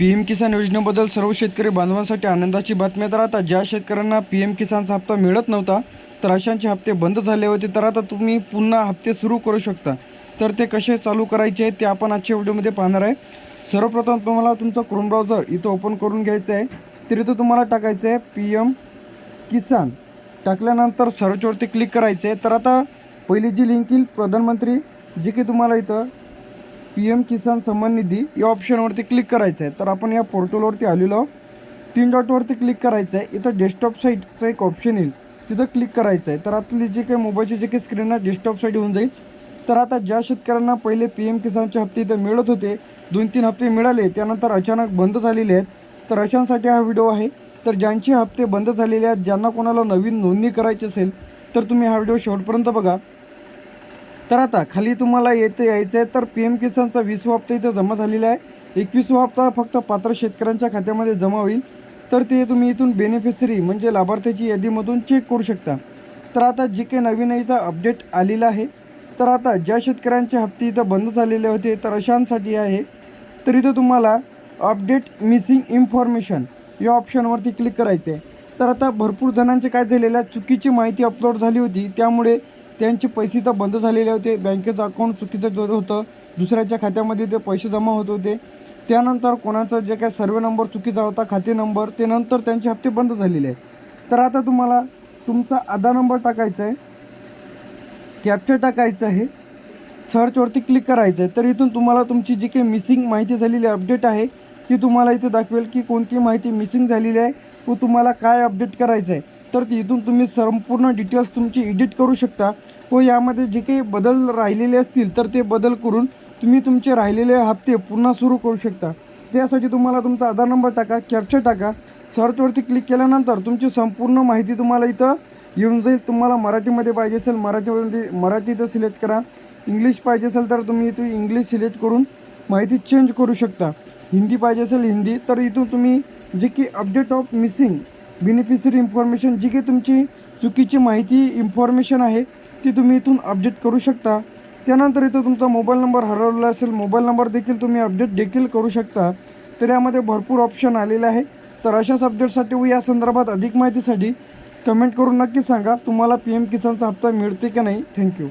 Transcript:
P M किसान योजनेबद्दल सर्व शेतकरी बांधवांसाठी आनंदाची बातमी तर आता ज्या शेतकऱ्यांना पी एम किसानचा हप्ता मिळत नव्हता तर अशांचे हप्ते बंद झाले होते. तर आता तुम्ही पुन्हा हप्ते सुरू करू शकता. तर ते कसे चालू करायचे ते आपण आजच्या व्हिडिओमध्ये पाहणार आहे. सर्वप्रथम तुम्हाला तुमचं क्रोम ब्राउझर इथं ओपन करून घ्यायचं आहे. तर इथं तुम्हाला टाकायचं आहे पी एम किसान. टाकल्यानंतर सर्चवरती क्लिक करायचं आहे. तर आता पहिली जी लिंक येईल प्रधानमंत्री जे की तुम्हाला इथं पी एम किसान सन्मान निधी या ऑप्शनवरती क्लिक करायचं आहे तर आपण या पोर्टलवरती आलेलो आहोत. तीन डॉटवरती क्लिक करायचं आहे इथं डेस्कटॉप साईटचं एक ऑप्शन येईल. तिथं क्लिक करायचं आहे तर आतली जे काही मोबाईलची जे काही स्क्रीन आहे डेस्कटॉप साईट होऊन जाईल. तर आता ज्या शेतकऱ्यांना पहिले पी एम किसानचे हप्ते इथं मिळत होते दोन तीन हप्ते मिळाले त्यानंतर अचानक बंद झालेले आहेत. तर अशांसाठी हा व्हिडिओ आहे. तर ज्यांचे हप्ते बंद झालेले आहेत ज्यांना कोणाला नवीन नोंदणी करायची असेल तर तुम्ही हा व्हिडिओ शेवटपर्यंत बघा. तर आता खाली तुम्हाला येथे यायचं आहे तर पी एम किसानचा वीसवा हप्ता इथं जमा झालेला आहे. एकवीसवा हप्ता फक्त पात्र शेतकऱ्यांच्या खात्यामध्ये जमा होईल. तर ते तुम्ही इथून बेनिफिशरी म्हणजे लाभार्थ्याची यादीमधून चेक करू शकता. तर आता जे काही नवीन इथं अपडेट आलेलं आहे. तर आता ज्या शेतकऱ्यांचे हप्ते इथं बंद झालेले होते तर अशांसाठी आहे. तर इथं तुम्हाला अपडेट मिसिंग इन्फॉर्मेशन या ऑप्शनवरती क्लिक करायचं आहे तर आता भरपूर जणांचे काय झालेलं आहे चुकीची माहिती अपलोड झाली होती. त्यामुळे त्यांचे पैसे तर बंद झालेले होते. बँकेचं अकाउंट चुकीचं होतं. दुसऱ्याच्या खात्यामध्ये ते पैसे जमा होत होते. त्यानंतर कोणाचा जे काय सर्वे नंबर चुकीचा होता खाते नंबर ते नंतर त्यांचे हप्ते बंद झालेले आहेत. तर आता तुम्हाला तुमचा आधार नंबर टाकायचा आहे. कॅप्चर टाकायचं आहे. सर्चवरती क्लिक करायचं आहे. तर इथून तुम्हाला तुमची जी काही मिसिंग माहिती झालेली अपडेट आहे ती तुम्हाला इथे दाखवेल की कोणती माहिती मिसिंग झालेली आहे व तुम्हाला काय अपडेट करायचं आहे. तर इथून तुम्ही संपूर्ण डिटेल्स तुमची एडिट करू शकता. व यामध्ये जे काही बदल राहिलेले असतील तर ते बदल करून तुम्ही तुमचे राहिलेले हप्ते पुन्हा सुरू करू शकता. त्यासाठी तुम्हाला तुमचा आधार नंबर टाका कॅप्चर टाका. सर्चवरती क्लिक केल्यानंतर तुमची संपूर्ण माहिती तुम्हाला इथं येऊन जाईल. तुम्हाला मराठीमध्ये पाहिजे असेल मराठीमध्ये मराठी इथं सिलेक्ट करा. इंग्लिश पाहिजे असेल तर तुम्ही इथून इंग्लिश सिलेक्ट करून माहिती चेंज करू शकता. हिंदी पाहिजे असेल हिंदी. तर इथून तुम्ही जे की update of missing beneficiary information जी काही तुमची चुकीची माहिती इन्फॉर्मेशन आहे ती तुम्ही इथून अपडेट करू शकता. त्यानंतर इथं तुमचा मोबाईल नंबर हरवलेला असेल मोबाईल नंबर देखील तुम्ही अपडेट देखील करू शकता. तर यामध्ये भरपूर ऑप्शन आलेले आहे. तर अशाच अपडेटसाठी व या संदर्भात अधिक माहितीसाठी कमेंट करून नक्की सांगा. तुम्हाला पी एम किसानचा हप्ता मिळते की नाही? थँक्यू